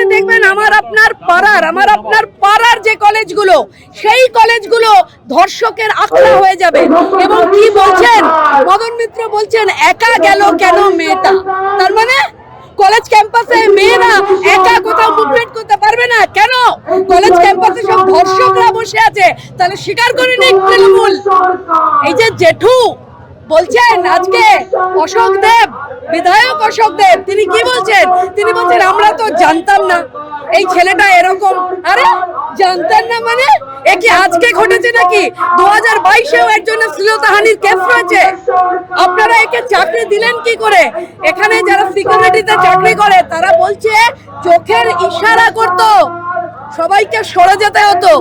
করে দেখবেন আমার আপনার পাড়ার, আমার আপনার পাড়ার যে কলেজগুলো, সেই কলেজগুলো ধর্ষকের আখড়া হয়ে যাবে। এবং কি বলছেন? মদন মিত্র বলছেন, একা গেল কেন মেয়েটা? তার মানে কলেজ ক্যাম্পাসে মেয়েরা একা কোথাও মুভমেন্ট করতে পারবে না। কেন? কলেজ ক্যাম্পাসে সব ধর্ষকরা বসে আছে। তাহলে স্বীকার করে নিক তৃণমূল। এই যে জেঠু বলছেন, আজকে অশোক দেব বিধায়ক অশোক দেব, তিনি কি বলছেন? তিনি বলছেন, আমরা তো জানতাম না এই ছেলেটা এরকম। আরে জানতেন না মানে? এ কি আজকে ঘটেছে নাকি? দু হাজার বাইশেও একজনের শ্লীলতাহানির কেস রয়েছে। আপনারা একে চাকরি দিলেন কি করে? এখানে যারা সিকিউরিটিতে চাকরি করে, তারা বলছে, চোখের ইশারা করতো। সবাইকে সরে যেতে হতো।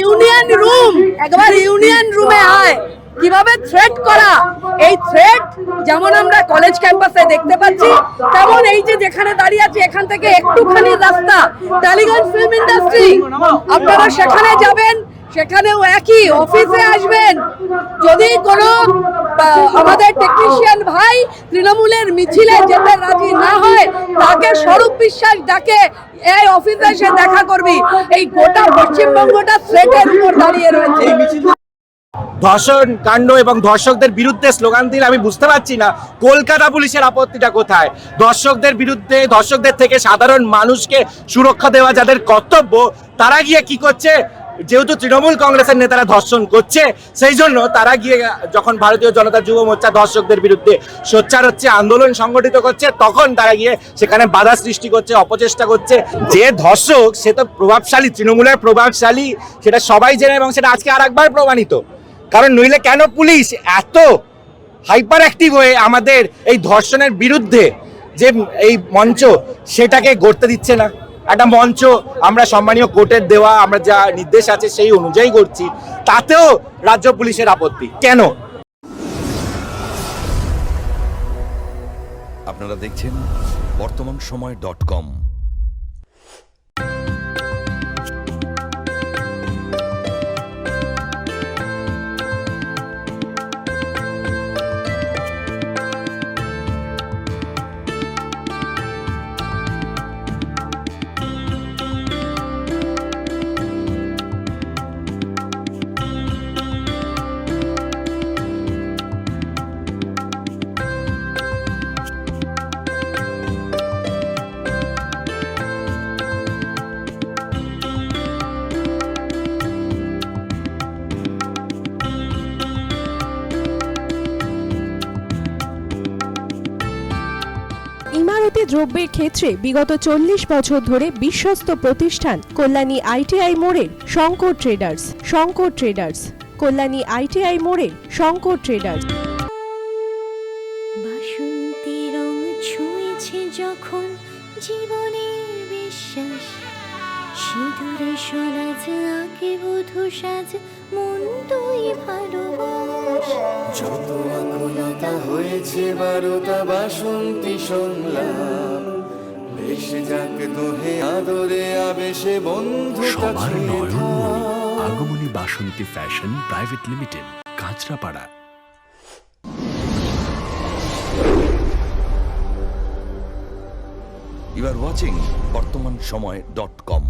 ইউনিয়ন রুম, একবার ইউনিয়ন রুমে আয়। কীভাবে থ্রেট করা? এই থ্রেট যেমন আমরা কলেজ ক্যাম্পাসে দেখতে পাচ্ছি, তেমন এই যে যেখানে দাঁড়িয়ে আছি, এখান থেকে একটুখানি রাস্তা টালিগঞ্জ ফিল্ম ইন্ডাস্ট্রি আপনারা সেখানে যাবেন, সেখানেও একই অফিসে আসবেন। যদি কোনো আমাদের টেকনিশিয়ান ভাই তৃণমূলের মিছিলে যেতে রাজি না হয়, তাকে স্বরূপ বিশ্বাস ডাকে, এই অফিসে এসে দেখা করবি। এই গোটা পশ্চিমবঙ্গটা থ্রেটের উপর দাঁড়িয়ে রয়েছে। ধর্ষণ কাণ্ড এবং ধর্ষকদের বিরুদ্ধে স্লোগান দিলে আমি বুঝতে পারছি না কলকাতা পুলিশের আপত্তিটা কোথায়? দর্শকদের বিরুদ্ধে দর্শকদের থেকে সাধারণ মানুষকে সুরক্ষা দেওয়া যাদের কর্তব্য, তারা গিয়ে কি করছে? যেহেতু তৃণমূল কংগ্রেসের নেতারা ধর্ষণ করছে, সেই জন্য তারা গিয়ে যখন ভারতীয় জনতা যুব মোর্চা দর্শকদের বিরুদ্ধে সোচ্চার হচ্ছে, আন্দোলন সংগঠিত করছে, তখন তারা গিয়ে সেখানে বাধা সৃষ্টি করছে, অপচেষ্টা করছে। যে ধর্ষক, সে তো প্রভাবশালী, তৃণমূলের প্রভাবশালী, সেটা সবাই জেনে এবং সেটা আজকে আর একবার প্রমাণিত। কারণ নইলে কেন পুলিশ এত হাইপার অ্যাক্টিভ হয়ে আমাদের এই ধর্ষণের বিরুদ্ধে যে এই মঞ্চ সেটাকে গড়তে দিচ্ছে না? একটা মঞ্চ আমরা সম্মানীয় কোর্টের দেওয়া, আমরা যা নির্দেশ আছে সেই অনুযায়ী করছি তাতেও রাজ্য পুলিশের আপত্তি। কেন? আপনারা দেখছেন বর্তমান সময় ডট কম। ইমারতি দ্রব্যের ক্ষেত্রে বিগত চল্লিশ বছর ধরে বিশ্বস্ত প্রতিষ্ঠান কল্যাণী আইটিআই মোড়ের Shankar traders Shankar traders, Kalyani ITI মোড়ের শঙ্কর ট্রেডার্স। যখন জীবনের বিশ্বাস, সিঁদুরে সরাজ আগে সাজ মন তুই ভালোবাস। যত আকুলতা হয়েছে বারোটা বাসন্তী বন্ধু সবার Nayanmoni Agamani Basanti fashion private limited Kanchrapara. You are watching Bartaman Samay dot com